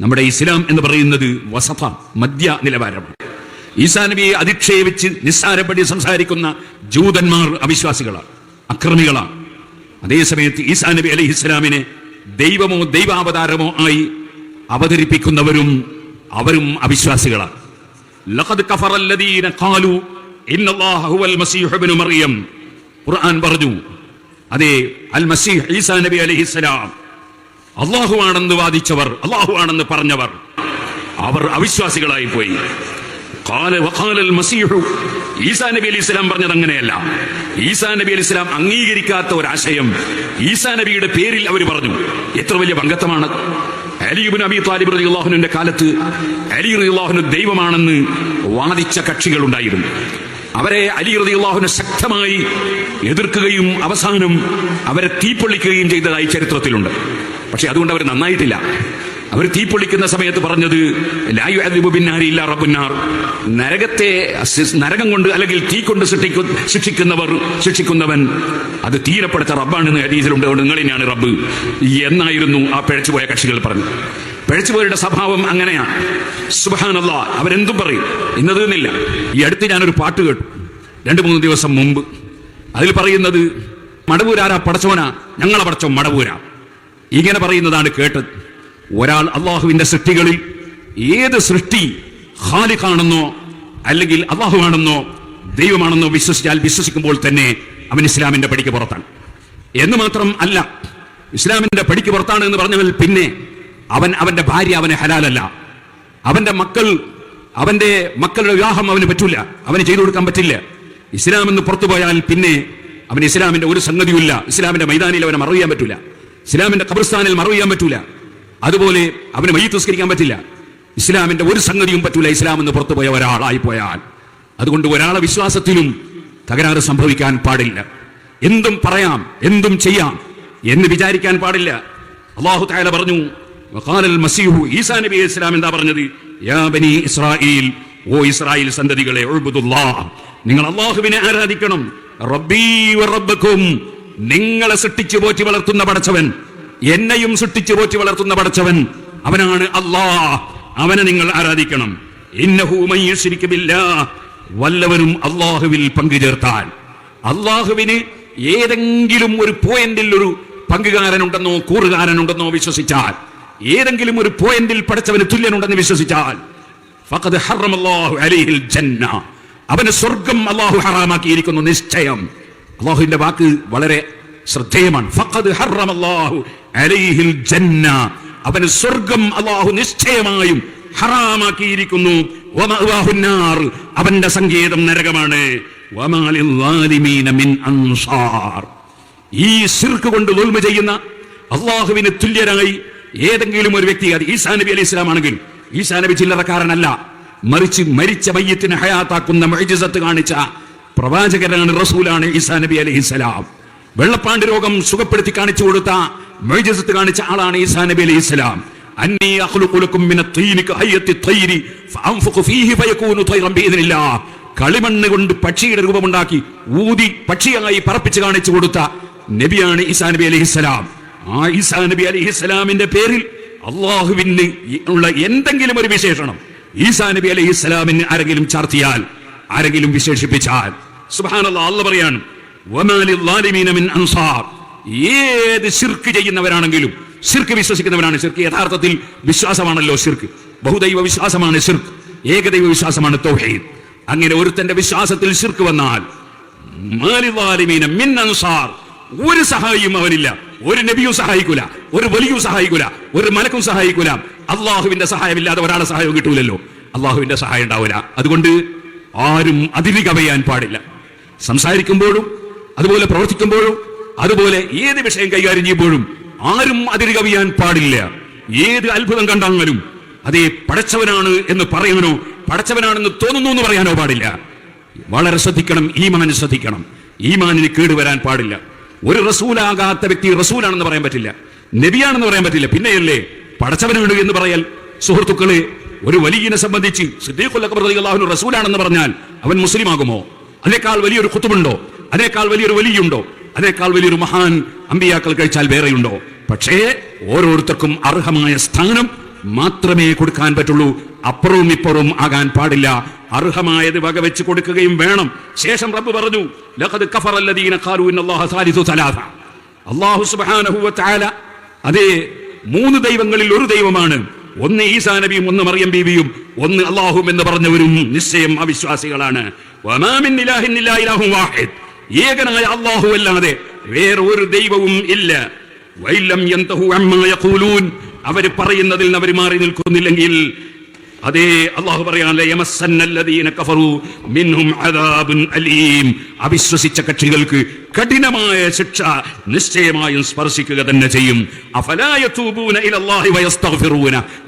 നമ്മുടെ ഇസ്ലാം എന്ന് പറയുന്നത് വസഫ മധ്യ നിലവാരമാണ്. ഈസാ നബിയെ അധിക്ഷേപിച്ച് നിസ്സാരപ്പെടി സംസാരിക്കുന്ന ജൂതന്മാർ അവിശ്വാസികളാണ് അക്രമികളാണ്. അതേസമയത്ത് ഈസാ നബി അലി ഇസ്ലാമിനെ ദൈവമോ ദൈവാവതാരമോ ആയി അവതരിപ്പിക്കുന്നവരും അവരും അവിശ്വാസികളാണ്. ഖുർആൻ പറഞ്ഞു അതെ അൽ മസീഹ് ഈസാ നബി അലൈഹിസ്സലാം അള്ളാഹു ആണെന്ന് വാദിച്ചവർ അള്ളാഹു ആണെന്ന് പറഞ്ഞവർ. അവർ അവിശ്വാസികളായി പോയി. ഈസാ നബി അലി ഇസ്ലാം പറഞ്ഞത് അങ്ങനെയല്ല. ഈസാ നബി അലി ഇസ്ലാം അംഗീകരിക്കാത്ത ഒരാശയം. ഈസാ നബിയുടെ പേരിൽ അവർ പറഞ്ഞു. എത്ര വലിയ പങ്കത്വമാണ്. അലിബിൻ അബി താലിബ് റളിയല്ലാഹുവിന്റെ കാലത്ത് അലി അള്ളാഹുനു ദൈവമാണെന്ന് വാദിച്ച കക്ഷികൾ ഉണ്ടായിരുന്നു. അവരെ അലി റളിയല്ലാഹുവിനെ ശക്തമായി എതിർക്കുകയും അവസാനം അവരെ തീപ്പൊള്ളിക്കുകയും ചെയ്തതായി ചരിത്രത്തിലുണ്ട്. പക്ഷെ അതുകൊണ്ട് അവർ നന്നായിട്ടില്ല. അവർ പൊളിക്കുന്ന സമയത്ത് പറഞ്ഞത് ലായു അദിബു ബിന്നാരി ഇല്ല റബ്ബുന്നാർ. നരകത്തെ നരകം കൊണ്ട് അല്ലെങ്കിൽ തീ കൊണ്ട് സൃഷ്ടിക്കു ശിക്ഷിക്കുന്നവർ ശിക്ഷിക്കുന്നവൻ അത് തീരപ്പെടുത്ത റബ്ബാണെന്ന് അതുകൊണ്ട് നിങ്ങളിനാണ് റബ്ബ്. എന്നായിരുന്നു ആ പിഴച്ചുപോയ കക്ഷികൾ പറഞ്ഞു പിഴച്ചുപോയവരുടെ സ്വഭാവം അങ്ങനെയാണ് സുബാനല്ല അവരെന്തും പറയും. ഇന്നത് എന്നില്ല ഈ അടുത്ത് ഞാനൊരു പാട്ട് കേട്ടു. രണ്ടു മൂന്ന് ദിവസം മുമ്പ്. അതിൽ പറയുന്നത് മടവൂരാരാ പടച്ചോനാ ഞങ്ങളെ പടച്ചോ മടവൂരാ. ഇങ്ങനെ പറയുന്നതാണ് കേട്ടത്. ഒരാൾ അള്ളാഹുവിന്റെ സൃഷ്ടികളിൽ ഏത് സൃഷ്ടി ഹാലിഖാണെന്നോ അല്ലെങ്കിൽ അള്ളാഹുവാണെന്നോ ദൈവമാണെന്നോ വിശ്വസിച്ചാൽ വിശ്വസിക്കുമ്പോൾ തന്നെ അവൻ ഇസ്ലാമിന്റെ പടിക്ക് പുറത്താണ്. എന്ന് മാത്രം അല്ല ഇസ്ലാമിന്റെ പടിക്ക് പുറത്താണ് എന്ന് പറഞ്ഞാൽ പിന്നെ അവൻ അവന്റെ ഭാര്യ അവന് ഹലാലല്ല. അവന്റെ മക്കൾ അവന്റെ മക്കളുടെ വിവാഹം അവന് പറ്റൂല അവന് ചെയ്തു കൊടുക്കാൻ പറ്റില്ല. ഇസ്ലാം എന്ന് പുറത്തു പോയാൽ പിന്നെ അവന് ഇസ്ലാമിന്റെ ഒരു സംഗതിയുമില്ല ഇസ്ലാമിന്റെ മൈതാനിയിൽ അവനെ മറവിയാൻ പറ്റൂല. ഇസ്ലാമിന്റെ കബർസ്ഥാനിൽ ചെയ്യാൻ പറ്റൂല. അതുപോലെ അവന് മയ്യത്തുസ്കരിക്കാൻ പറ്റില്ല. ഇസ്ലാമിന്റെ ഒരു സംഗതിയും പറ്റൂല ഇസ്ലാം എന്ന് പുറത്തു പോയ ഒരാളായി പോയാൽ. അതുകൊണ്ട് ഒരാളെ വിശ്വാസത്തിനും തകരാറ് സംഭവിക്കാൻ പാടില്ല. എന്തും പറയാം എന്തും ചെയ്യാം എന്ന് വിചാരിക്കാൻ പാടില്ല. അള്ളാഹു താല പറഞ്ഞു മസീഹു ഈസാ നബി ഇസ്ലാം എന്താ പറഞ്ഞത്? യാ ബനി ഇസ്രായീൽ ഓ ഇസ്രായേൽ സന്തതികളെ നിങ്ങൾ അള്ളാഹുവിനെ ആരാധിക്കണം. റബ്ബീ നിങ്ങളെ സൃഷ്ടിച്ചു പോറ്റി വളർത്തുന്ന പടച്ചവൻ എന്നെയും സൃഷ്ടിച്ചു പോറ്റി വളർത്തുന്ന പടച്ചവൻ അവനാണ് അള്ളാ അവനെ നിങ്ങൾ ആരാധിക്കണം. ഇന്നഹു മൻ യുശ്രിക് ബില്ലാഹ്. വല്ലവനും അള്ളാഹുവിൽ പങ്കുചേർത്താൽ അള്ളാഹുവിന് ഏതെങ്കിലും ഒരു പോയിന്റിൽ ഒരു പങ്കുകാരനുണ്ടെന്നോ കൂറുകാരനുണ്ടെന്നോ വിശ്വസിച്ചാൽ ഏതെങ്കിലും ഒരു പോയിന്റിൽ പഠിച്ചവന് തുല്യനുണ്ടെന്ന് വിശ്വസിച്ചാൽ ഫഖദ് അലൈഹിൽ ജന്ന. അവന് സ്വർഗം അള്ളാഹു ഹറാമാക്കിയിരിക്കുന്നു നിശ്ചയം. അള്ളാഹുവിന്റെ വാക്ക് വളരെ ശ്രദ്ധേയമാണ് അവന് സ്വർഗം അള്ളാഹു നിശ്ചയമായും ഹറാമാക്കിയിരിക്കുന്നു. അവന്റെ സങ്കേതം നരകമാണ്. ഈ സിർക്ക് കൊണ്ട് ദുൽമ ചെയ്യുന്ന അള്ളാഹുവിന് തുല്യരായി ഏതെങ്കിലും ഒരു വ്യക്തി അത് ഈസാ നബി അലൈഹി ഇസ്ലാം ആണെങ്കിൽ ഈസാ നബി ചില്ലറക്കാരനല്ല മറിച്ച് മരിച്ച മയ്യത്തിന് ഹയാത്താക്കുന്ന മൈജിസത്ത് കാണിച്ച പ്രവാചകനാണ് റസൂലാണ് ഈസാ നബി അലി ഇസ്ലാം വെള്ളപ്പാണ്ട് രോഗം സുഖപ്പെടുത്തി കാണിച്ചു കൊടുത്ത മൈജസത്ത് കാണിച്ച ആളാണ് ഈസാ നബി ത്വയ്റൻ ബിഇذനില്ലാഹ് കളിമണ്ണ് കൊണ്ട് പക്ഷിയുടെ രൂപമുണ്ടാക്കി ഊതി പക്ഷിയായി പറപ്പിച്ച് കാണിച്ചു കൊടുത്ത നബിയാണ് ഈസാ നബി അലൈഹിസ്സലാം ആ ഈസാ നബി അലൈഹിസ്സലാമിന്റെ പേരിൽ അള്ളാഹുവിന് ഉള്ള എന്തെങ്കിലും ഒരു വിശേഷണം ഈസാ നബി അലൈഹിസ്സലാമിന് ആരെങ്കിലും ചാർത്തിയാൽ ആരെങ്കിലും വിശേഷിപ്പിച്ചാൽ. സുബ്ഹാനല്ലാഹ് അല്ല പറയാണ് ഏത് ശിർക്ക് ചെയ്യുന്നവരാണെങ്കിലും ശിർക്ക് വിശ്വസിക്കുന്നവരാണ് ശിർക്ക്. യഥാർത്ഥത്തിൽ വിശ്വാസമാണല്ലോ ശിർക്ക്. ബഹുദൈവ വിശ്വാസമാണ് ശിർക്ക്. ഏകദൈവ വിശ്വാസമാണ് തൗഹീദ്. അങ്ങനെ ഒരുത്തന്റെ വിശ്വാസത്തിൽ ശിർക്ക് വന്നാൽ മിൻ അൻസാർ. ഒരു സഹായിയും അവനില്ല. ഒരു നബിയും സഹായിക്കൂല. ഒരു വലിയും സഹായിക്കൂല. ഒരു മലക്കും സഹായിക്കൂല. അള്ളാഹുവിന്റെ സഹായമില്ലാതെ ഒരാളെ സഹായം കിട്ടൂലല്ലോ. അള്ളാഹുവിന്റെ സഹായം ഉണ്ടാവില്ല അതുകൊണ്ട് ആരും അതിര് കവയാൻ പാടില്ല. സംസാരിക്കുമ്പോഴും അതുപോലെ പ്രവർത്തിക്കുമ്പോഴും അതുപോലെ ഏത് വിഷയം കൈകാര്യം ചെയ്യുമ്പോഴും ആരും അതിര് കവിയാൻ പാടില്ല. ഏത് അത്ഭുതം കണ്ടാലും അതേ പടച്ചവനാണ് എന്ന് പറയാനോ പടച്ചവനാണെന്ന് തോന്നുന്നു എന്ന് പറയാനോ പാടില്ല. വളരെ ശ്രദ്ധിക്കണം ഈമാൻ ശ്രദ്ധിക്കണം. ഈമാനിന് കേടുവരാൻ പാടില്ല. ഒരു റസൂലാകാത്ത വ്യക്തി റസൂലാണെന്ന് പറയാൻ പറ്റില്ല. നബിയാണെന്ന് പറയാൻ പറ്റില്ല. പിന്നെയല്ലേ പടച്ചവനാണ് എന്ന് പറയൽ സുഹൃത്തുക്കളെ ഒരു വലിയനെ സംബന്ധിച്ച് സിദ്ദീഖുല്ലാഹുനു റസൂലാണെന്ന് പറഞ്ഞാൽ അവൻ മുസ്ലിം ആകുമോ അതിനേക്കാൾ വലിയൊരു കുത്തുബുണ്ടോ അതിനേക്കാൾ വലിയൊരു വലിയുണ്ടോ? അതിനേക്കാൾ വലിയൊരു മഹാൻ അമ്പിയാക്കൾ കഴിച്ചാൽ വേറെയുണ്ടോ? പക്ഷേ ഓരോരുത്തർക്കും അർഹമായ സ്ഥാനം മാത്രമേ കൊടുക്കാൻ പറ്റുള്ളൂ. അപ്പുറവും ഇപ്പുറവും ആകാൻ പാടില്ല. അർഹമായത് വകവെച്ച് കൊടുക്കുകയും വേണം. ശേഷം റബ്ബ് പറഞ്ഞു തആല അതേ മൂന്ന് ദൈവങ്ങളിൽ ഒരു ദൈവമാണ്. ഒന്ന് ഈസാ നബിയും ഒന്ന് മറിയം ബീവിയും ഒന്ന് അള്ളാഹും എന്ന് പറഞ്ഞവരും നിശ്ചയം അവിശ്വാസികളാണ്. ഏകനായ അള്ളാഹു അല്ലാതെ വേറെ ഒരു ദൈവവും ഇല്ല. അവർ പറയുന്നതിൽ അവർ മാറി നിൽക്കുന്നില്ലെങ്കിൽ അതേ അള്ളാഹു അലീം. അവിശ്വസിച്ച കക്ഷികൾക്ക് കഠിനമായ ശിക്ഷ നിശ്ചയമായും സ്പർശിക്കുക തന്നെ ചെയ്യും.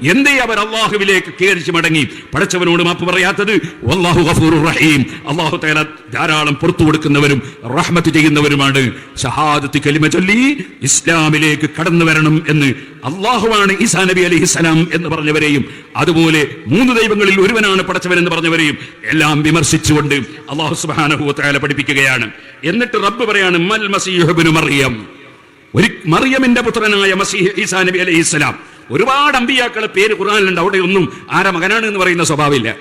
എന്തേ അവർ അള്ളാഹുവിലേക്ക് കേറിച്ച് മടങ്ങി? പഠിച്ചവനോട് മാപ്പ് പറയാത്തത് ഗഫൂറുർ റഹീം. അള്ളാഹു തേല ധാരാളം പുറത്തു കൊടുക്കുന്നവരും റഹ്മത്ത് ചെയ്യുന്നവരുമാണ്. ഷഹാദത്ത് കലിമ ചൊല്ലി ഇസ്ലാമിലേക്ക് കടന്നു വരണം എന്ന് അള്ളാഹുവാണ് ഈസാ നബി അലൈഹിസ്സലാം എന്ന് പറഞ്ഞവരെയും അതുപോലെ മൂന്ന് ദൈവങ്ങളിൽ ഒരുവനാണ് പടച്ചവൻ എന്ന് പറഞ്ഞവരെയും എല്ലാം വിമർശിച്ചുകൊണ്ട് അള്ളാഹു സുബ്ഹാനഹു തേല പഠിപ്പിക്കുകയാണ്. എന്നിട്ട് റബ്ബ് പറയാണ് മൽ മസീഹ് ഇബ്നു മറിയം. ഒരു മറിയമിന്റെ പുത്രനായ മസീഹ് ഈസാ നബി അലൈഹി ഇസ്ലാം ഒരുപാട് അമ്പിയാക്കളെ പേര് ഖുറാനിലുണ്ട് അവിടെ ഒന്നും ആരാ മകനാണ് എന്ന് പറയുന്ന സ്വഭാവമില്ല.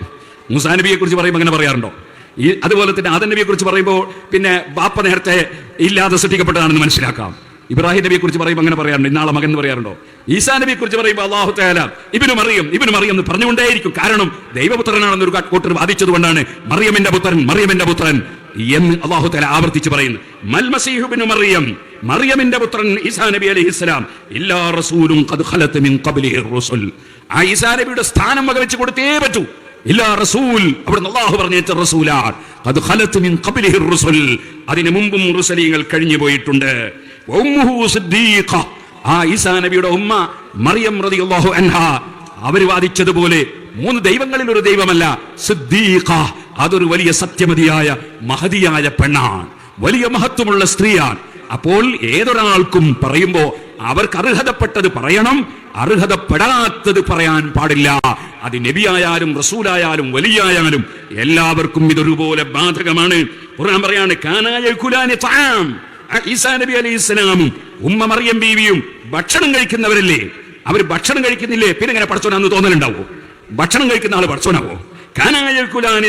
മൂസാ നബിയെ കുറിച്ച് പറയുമ്പോൾ അങ്ങനെ പറയാറുണ്ടോ? ഈ അതുപോലെ തന്നെ ആദൻ നബിയെ കുറിച്ച് പറയുമ്പോൾ പിന്നെ ബാപ്പ നേരത്തെ ഇല്ലാതെ സൃഷ്ടിക്കപ്പെട്ടതാണെന്ന് മനസ്സിലാക്കാം. ഇബ്രാഹിം നബിയെ കുറിച്ച് പറയുമ്പോൾ അങ്ങനെ പറയാറുണ്ട്. ഇന്നാളെ മകൻ എന്ന് പറയാറുണ്ടോ? ഈസാ നബിയെ കുറിച്ച് പറയുമ്പോൾ അള്ളാഹു തയാല ഇബിന് മറിയം ഇബിന് മറിയം എന്ന് പറഞ്ഞുകൊണ്ടേയിരിക്കും. കാരണം ദൈവപുത്രനാണെന്ന് ഒരു കൂട്ടർ വാദിച്ചത് കൊണ്ടാണ് മറിയമിന്റെ പുത്രൻ മറിയമിന്റെ പുത്രൻ. എന്ന് അള്ളാഹു തല ആവർത്തിച്ച് പറയുന്നു. മൽ മസീഹുബിന് മറിയം മറിയമിന്റെ പുത്രൻ ഈസാ നബി അലൈഹി ഇസ്ലാം എല്ലാ റസൂലും ആ ഈസാ നബിയുടെ സ്ഥാനം വകവെച്ച് കൊടുത്തേ പറ്റൂ. ഇല്ലാ റസൂൽ അവിടെ അള്ളാഹു പറഞ്ഞേറ്റ റസൂലാ ഖദ് ഖലത്ത് മിൻ ഖബ്ലിഹി റസൂൽ. അതിനു മുമ്പും റുസലീങ്ങൾ കഴിഞ്ഞു പോയിട്ടുണ്ട്. ഉമ്മുഹു സിദ്ദീഖ ആ ഈസാ നബിയുടെ ഉമ്മ മറിയം റളിയല്ലാഹു അൻഹ അവർ വാദിച്ചതുപോലെ മൂന്ന് ദൈവങ്ങളിൽ ഒരു ദൈവമല്ല സിദ്ദീഖ. അതൊരു വലിയ സത്യമതിയായ മഹതിയായ പെണ്ണാണ്. വലിയ മഹത്വമുള്ള സ്ത്രീയാണ്. അപ്പോൾ ഏതൊരാൾക്കും പറയുമ്പോ അവർക്ക് അർഹതപ്പെട്ടത് പറയണം അർഹതപ്പെടാത്തത് പറയാൻ പാടില്ല. അത് നബിയായാലും റസൂലായാലും വലിയായാലും എല്ലാവർക്കും ഇതൊരുപോലെ ബാധകമാണ്. ഖുർആൻ പറയാണ് ഈസാ നബി അലൈഹി ഇസ്ലാമും ഉമ്മ മറിയം ബീവിയും ഭക്ഷണം കഴിക്കുന്നവരല്ലേ? അവർ ഭക്ഷണം കഴിക്കുന്നില്ലേ? പിന്നെ ഇങ്ങനെ പഠിച്ചോനാന്ന് തോന്നലുണ്ടാവോ? ഭക്ഷണം കഴിക്കുന്ന ആൾ പഠിച്ചോനാവോ കാനായൽക്കുലാനി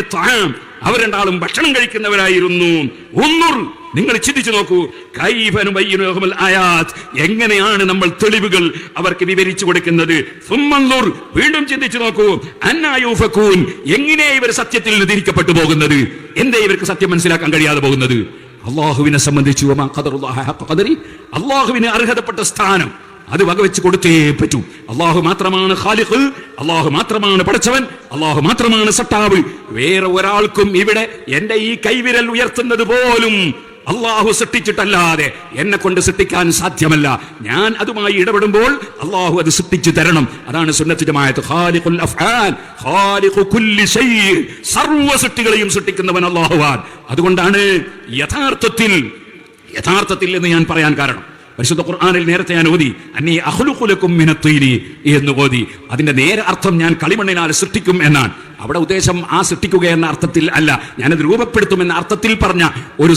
അവർ രണ്ടാളും ഭക്ഷണം കഴിക്കുന്നവരായിരുന്നു. ഒന്നുർ നിങ്ങൾ ചിന്തിച്ചു നോക്കൂ. എങ്ങനെയാണ് നമ്മൾ തെളിവുകൾ അവർക്ക് വിവരിച്ചു കൊടുക്കുന്നത്? വീണ്ടും ചിന്തിച്ചു നോക്കൂ. എങ്ങനെ ഇവർ സത്യത്തിൽ നിന്ന് തിരിക്കപ്പെട്ടു പോകുന്നത്? എന്തേ ഇവർക്ക് സത്യം മനസ്സിലാക്കാൻ കഴിയാതെ പോകുന്നത്? അള്ളാഹുവിനെ സംബന്ധിച്ചു അള്ളാഹുവിന് അർഹതപ്പെട്ട സ്ഥാനം. അത് വകവെച്ച് കൊടുത്തേ പറ്റൂ. അള്ളാഹു മാത്രമാണ് ഖാലിഖ് അള്ളാഹു മാത്രമാണ് പഠിച്ചവൻ അള്ളാഹു മാത്രമാണ് സട്ടാവ്. വേറെ ഒരാൾക്കും ഇവിടെ എന്റെ ഈ കൈവിരൽ ഉയർത്തുന്നത് പോലും അള്ളാഹു സൃഷ്ടിച്ചിട്ടല്ലാതെ എന്നെ കൊണ്ട് സൃഷ്ടിക്കാൻ സാധ്യമല്ല. ഞാൻ അതുമായി ഇടപെടുമ്പോൾ അള്ളാഹു അത് സൃഷ്ടിച്ചു തരണം. അതാണ് സുന്നത്ത് ജമാഅത്ത്. ഖാലിഖുൽ അഫ്ആൽ ഖാലിഖു കുല്ലി ശൈ സർവ സൃഷ്ടികളെയും സൃഷ്ടിക്കുന്നവൻ അള്ളാഹുവാൻ അതുകൊണ്ടാണ് യഥാർത്ഥത്തിൽ യഥാർത്ഥത്തിൽ എന്ന് ഞാൻ പറയാൻ കാരണം. പരിശുദ്ധ ഖുർആാനിൽ നേരത്തെ ഞാൻ ഓതി അന്നീ അഹ്ലുഖുലക്കും മിനത്തീനി എന്ന് ഓതി. അതിന്റെ നേരെ അർത്ഥം ഞാൻ കളിമണ്ണിനാൽ സൃഷ്ടിക്കും എന്നാണ്. അവിടെ ഉദ്ദേശം ആ സൃഷ്ടിക്കുക എന്ന അർത്ഥത്തിൽ അല്ല. ഞാനത് രൂപപ്പെടുത്തും എന്ന അർത്ഥത്തിൽ പറഞ്ഞ ഒരു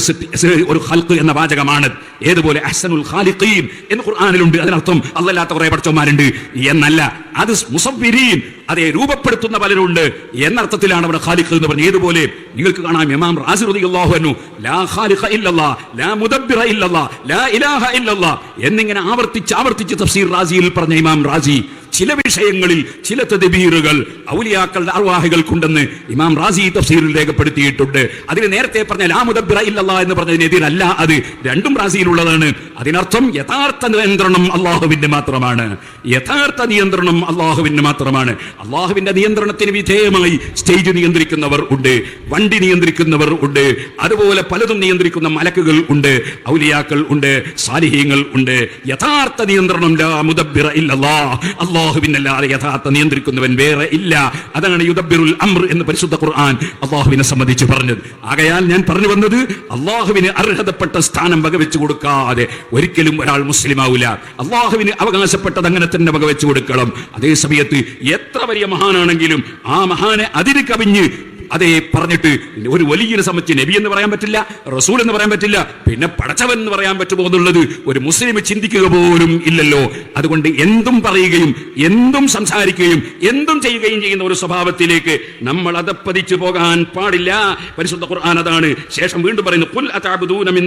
ഒരു ഹൽക്ക് എന്ന വാചകമാണ്. ഏതുപോലെ? അഹ്സനുൽ ഖാലിഖീൻ എന്ന് ഖുർആനിലുണ്ട്. അതിനർത്ഥം അല്ലല്ലാത്ത കുറെ പഠിച്ചവന്മാരുണ്ട്. എന്നല്ല അത് മുസഫിരീൻ അതെ രൂപപ്പെടുത്തുന്ന പലരുണ്ട്. എന്നർത്ഥത്തിലാണ് അവിടെ ഖാലിഖ് എന്ന് പറഞ്ഞത്. ഏതുപോലെ? നിങ്ങൾക്ക് കാണാം ഇമാം റാസി റളിയല്ലാഹു അൻഹു ലാ ഖാലിഖ ഇല്ലല്ലാ ലാ മുദബ്ബിറ ഇല്ലല്ലാ ലാ ഇലാഹ ഇല്ലല്ലാ എന്നിങ്ങനെ ആവർത്തിച്ച് ആവർത്തിച്ച് തഫ്സീർ റാസിയിൽ പറഞ്ഞ ഇമാം റാസി ചില വിഷയങ്ങളിൽ ചില തദ്ബീറുകൾ ഔലിയാക്കളുടെ അർവാഹികൾക്കുണ്ടെന്ന് ഇമാം റാസി തഫ്സീറിൽ രേഖപ്പെടുത്തിയിട്ടുണ്ട്. അതിന് നേരത്തെ പറഞ്ഞ ലാമുദബ്ര ഇല്ലല്ല എന്ന് പറഞ്ഞതിനെതിരല്ല അത്. രണ്ടും റാസിയിലുള്ളതാണ്. അതിനർത്ഥം യഥാർത്ഥ നിയന്ത്രണം അള്ളാഹുവിന്റെ മാത്രമാണ്. യഥാർത്ഥ നിയന്ത്രണം അള്ളാഹുവിന് മാത്രമാണ്. അള്ളാഹുവിന്റെ നിയന്ത്രണത്തിന് വിധേയമായി സ്റ്റേജ് നിയന്ത്രിക്കുന്നവർ ഉണ്ട് വണ്ടി നിയന്ത്രിക്കുന്നവർ ഉണ്ട് അതുപോലെ പലതും നിയന്ത്രിക്കുന്ന മലക്കുകൾ ഉണ്ട് ഔലിയാക്കൾ ഉണ്ട് സാലിഹ്യങ്ങൾ ഉണ്ട്. യഥാർത്ഥ നിയന്ത്രണം ലാമുദബ്ര ഇല്ലല്ലാ. അള്ളാഹുവിനല്ലാതെ യഥാർത്ഥ നിയന്ത്രിക്കുന്നവൻ വേറെ ഇല്ല. അതാണ് യുദബിറുൽ അംർ എന്ന് പരിശുദ്ധ ഖുർആൻ അള്ളാഹുവിനെ സംബന്ധിച്ച് പറഞ്ഞത്. ആകയാൽ ഞാൻ പറഞ്ഞു വന്നത് അള്ളാഹുവിന് അർഹതപ്പെട്ട സ്ഥാനം വകവെച്ചു കൊടുക്കാതെ ഒരിക്കലും ഒരാൾ മുസ്ലിം ആവില്ല അള്ളാഹുവിന് അവകാശപ്പെട്ടത് അങ്ങനെ തന്നെ വകവെച്ചു കൊടുക്കണം. അതേ സമയത്ത് എത്ര വലിയ മഹാനാണെങ്കിലും ആ മഹാനെ അതിര് കവിഞ്ഞ് അതേ പറഞ്ഞിട്ട് ഒരു വലിയനെ സംബന്ധിച്ച് നബി എന്ന് പറയാൻ പറ്റില്ല റസൂൽ എന്ന് പറയാൻ പറ്റില്ല പിന്നെ പടച്ചവൻ എന്ന് പറയാൻ പറ്റുമോ എന്നുള്ളത് ഒരു മുസ്ലിം ചിന്തിക്കുക പോലും ഇല്ലല്ലോ. അതുകൊണ്ട് എന്തും പറയുകയും എന്തും സംസാരിക്കുകയും എന്തും ചെയ്യുകയും ചെയ്യുന്ന ഒരു സ്വഭാവത്തിലേക്ക് നമ്മൾ അതപ്പതിച്ചു പോകാൻ പാടില്ല. പരിശുദ്ധ ഖുർആൻ അതാണ്. ശേഷം വീണ്ടും പറയുന്നു "ഖുൽ അതഅബുദൂന മിൻ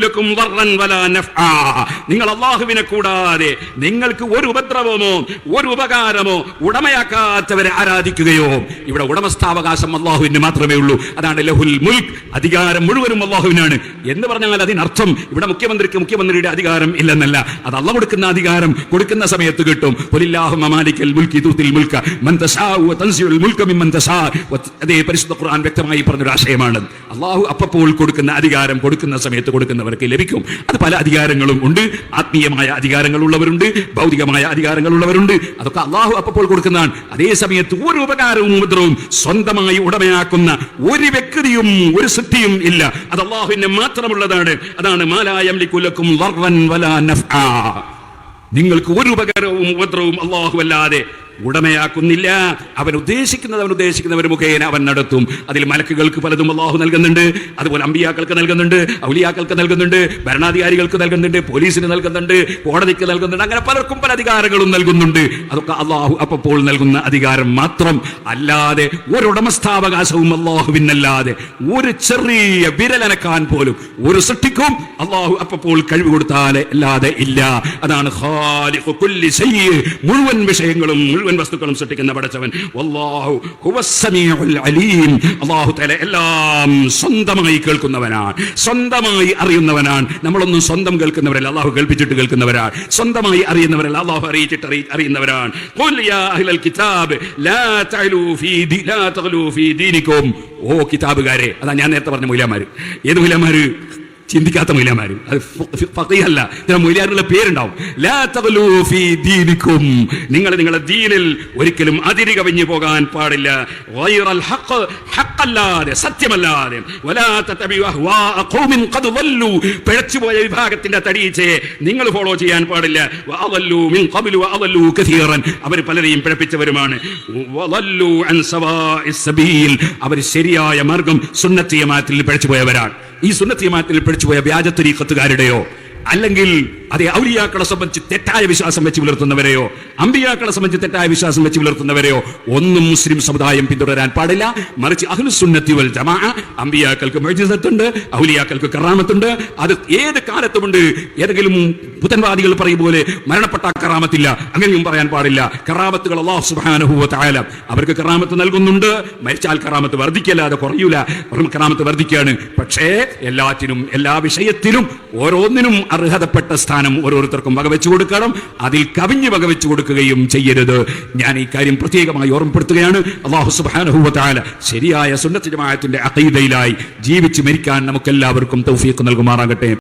ലക്കും വലാ നഫ്ആ." നിങ്ങൾ അള്ളാഹുവിനെ കൂടാതെ നിങ്ങൾക്ക് ഒരു ഉപദ്രവമോ ഒരു ഉപകാരമോ ഉടമയാക്കാത്തവരെ ആരാധിക്കുകയോ ഇവിടെ ഉടമസ്ഥാവകാശം അള്ളാഹുവിന് മാത്രമേ ഉള്ളൂ. അതാണ് ലഹുൽ മുൽക്ക് അധികാരം മുഴുവനും അള്ളാഹുവിനാണ്. എന്ന് പറഞ്ഞാൽ അതിനർത്ഥം ഇവിടെ മുഖ്യമന്ത്രിക്ക് മുഖ്യമന്ത്രിയുടെ അധികാരം ഇല്ലെന്നല്ല. അത് അള്ള കൊടുക്കുന്ന അധികാരം കൊടുക്കുന്ന സമയത്ത് കിട്ടും. അതേ പരിശുദ്ധ ഖുർആൻ വ്യക്തമായി പറഞ്ഞൊരു ആശയമാണ്. അള്ളാഹു അപ്പപ്പോൾ കൊടുക്കുന്ന അധികാരം കൊടുക്കുന്ന സമയത്ത് കൊടുക്കുന്നവർക്ക് ലഭിക്കും. അത് പല അധികാരങ്ങളും ഉണ്ട്. ആത്മീയമായ അധികാരങ്ങൾ അധികാരങ്ങളുള്ളവരുണ്ട്. ഭൗതികമായ അധികാരങ്ങളുള്ളവരുണ്ട്. അതൊക്കെ അള്ളാഹു അപ്പപ്പോൾ കൊടുക്കുന്നതാണ്. അതേ സമയത്ത് ഒരു ഉപകാരവും ഉപദ്രവവും സ്വന്തമായി ഉടമയാക്കുന്ന ഒരു വ്യക്തിയും ഒരു സൃഷ്ടിയും ഇല്ല അത് അള്ളാഹുവിന് മാത്രമുള്ളതാണ് അതാണ് മാലായം. നിങ്ങൾക്ക് ഒരു ഉപകാരവും ഉപദ്രവവും അള്ളാഹു അല്ലാതെ ഉടമയാക്കുന്നില്ല. അവൻ ഉദ്ദേശിക്കുന്നത് അവൻ ഉദ്ദേശിക്കുന്നവർ മുഖേന അവൻ നടത്തും. അതിൽ മലക്കുകൾക്ക് പലതും അള്ളാഹു നൽകുന്നുണ്ട്. അതുപോലെ അമ്പിയാക്കൾക്ക് നൽകുന്നുണ്ട് ഔലിയാക്കൾക്ക് നൽകുന്നുണ്ട് ഭരണാധികാരികൾക്ക് നൽകുന്നുണ്ട് പോലീസിന് നൽകുന്നുണ്ട് കോടതിക്ക് നൽകുന്നുണ്ട്. അങ്ങനെ പലർക്കും പല അധികാരങ്ങളും നൽകുന്നുണ്ട്. അതൊക്കെ അള്ളാഹു അപ്പോൾ നൽകുന്ന അധികാരം മാത്രം അല്ലാതെ ഒരു ഉടമസ്ഥാവകാശവും അള്ളാഹുവിനല്ലാതെ ഒരു ചെറിയ വിരലനക്കാൻ പോലും ഒരു സൃഷ്ടിക്കും അള്ളാഹു അപ്പോൾ കഴിവ് കൊടുത്താലേ അല്ലാതെ ഇല്ല. അതാണ്. മുഴുവൻ വിഷയങ്ങളും മുഴുവൻ വസ്തുക്കളും സൃഷ്ടിക്കുന്ന പടച്ചവൻ. എല്ലാം സ്വന്തമായി കേൾക്കുന്നവനാണ്. സ്വന്തമായി അറിയുന്നവനാണ്. നമ്മളൊന്നും സ്വന്തം കേൾക്കുന്നവരല്ല. അള്ളാഹു കേൾപ്പിച്ചിട്ട് കേൾക്കുന്നവരാണ്. സ്വന്തമായി അറിയുന്നവരല്ല. അള്ളാഹു അറിയിച്ചിട്ട് അറിയി- അറിയുന്നവരാണ്. ഓ കിതാബുകാരെ അതാ ഞാൻ നേരത്തെ പറഞ്ഞ മൂലമാര്. ഏത് മൂലമാര്? ചിന്തിക്കാത്ത മൊയിലാമാരും അത് ഫീഹല്ല ചില മൊയിലാരുടെ പേരുണ്ടാവും. നിങ്ങൾ നിങ്ങളുടെ ദീനിൽ ഒരിക്കലും അതിരി കവിഞ്ഞു പോകാൻ പാടില്ല. ഹഖല്ലാതെ സത്യമല്ലാതെ. പിഴച്ചുപോയ വിഭാഗത്തിന്റെ തടീച്ചയെ നിങ്ങൾ ഫോളോ ചെയ്യാൻ പാടില്ല. അവർ പലരെയും പിഴപ്പിച്ചവരുമാണ്. അവർ ശരിയായ മാർഗം സുന്നത്തിയമാത്തിൽ പിഴച്ചുപോയവരാണ്. ഈ സുന്നത്തിയമാത്തിൽ പിഴച്ചുപോയ പിടിച്ചുപോയ വ്യാജ തരീഖത്തുകാരുടെയോ? അല്ലെങ്കിൽ അതേ ഔലിയാക്കളെ സംബന്ധിച്ച് തെറ്റായ വിശ്വാസം വെച്ച് പുലർത്തുന്നവരെയോ അമ്പിയാക്കളെ സംബന്ധിച്ച് തെറ്റായ വിശ്വാസം വെച്ച് പുലർത്തുന്നവരെയോ ഒന്നും മുസ്ലിം സമുദായം പിന്തുടരാൻ പാടില്ല. മറിച്ച് അഹ്ലുസുന്നത്തി വൽ ജമാ അമ്പിയാക്കൾക്ക് മേജിസത്തുണ്ട് ഔലിയാക്കൾക്ക് കറാമത്തുണ്ട്. അത് ഏത് കാലത്തുമുണ്ട്? ഏതെങ്കിലും പുതൻവാദികൾ പറയും പോലെ മരണപ്പെട്ട കറാമത്തില്ല. അങ്ങനെയും പറയാൻ പാടില്ല. കറാമത്തുകൾ അള്ളാഹു സുബ്ഹാനഹു വ തആല അവർക്ക് കറാമത്ത് നൽകുന്നുണ്ട്. മരിച്ചാൽ കറാമത്ത് വർദ്ധിക്കല്ലാതെ കുറയൂല. കറാമത്ത് വർദ്ധിക്കുകയാണ്. പക്ഷേ എല്ലാറ്റിനും എല്ലാ വിഷയത്തിലും ഓരോന്നിനും അർഹതപ്പെട്ട സ്ഥാനം ഓരോരുത്തർക്കും വകവെച്ചു കൊടുക്കണം. അതിൽ കവിഞ്ഞ് വകവെച്ചു കൊടുക്കുകയും ചെയ്യരുത്. ഞാൻ ഈ കാര്യം പ്രത്യേകമായി ഓർമ്മപ്പെടുത്തുകയാണ്. അള്ളാഹു സുബ്ഹാനഹു വ ശരിയായ സുന്നത്ത് ജമാഅത്തിന്റെ അഖീദയിലായി ജീവിച്ച് മരിക്കാൻ നമുക്കെല്ലാവർക്കും തൗഫീഖ് നൽകുമാറാകട്ടെ.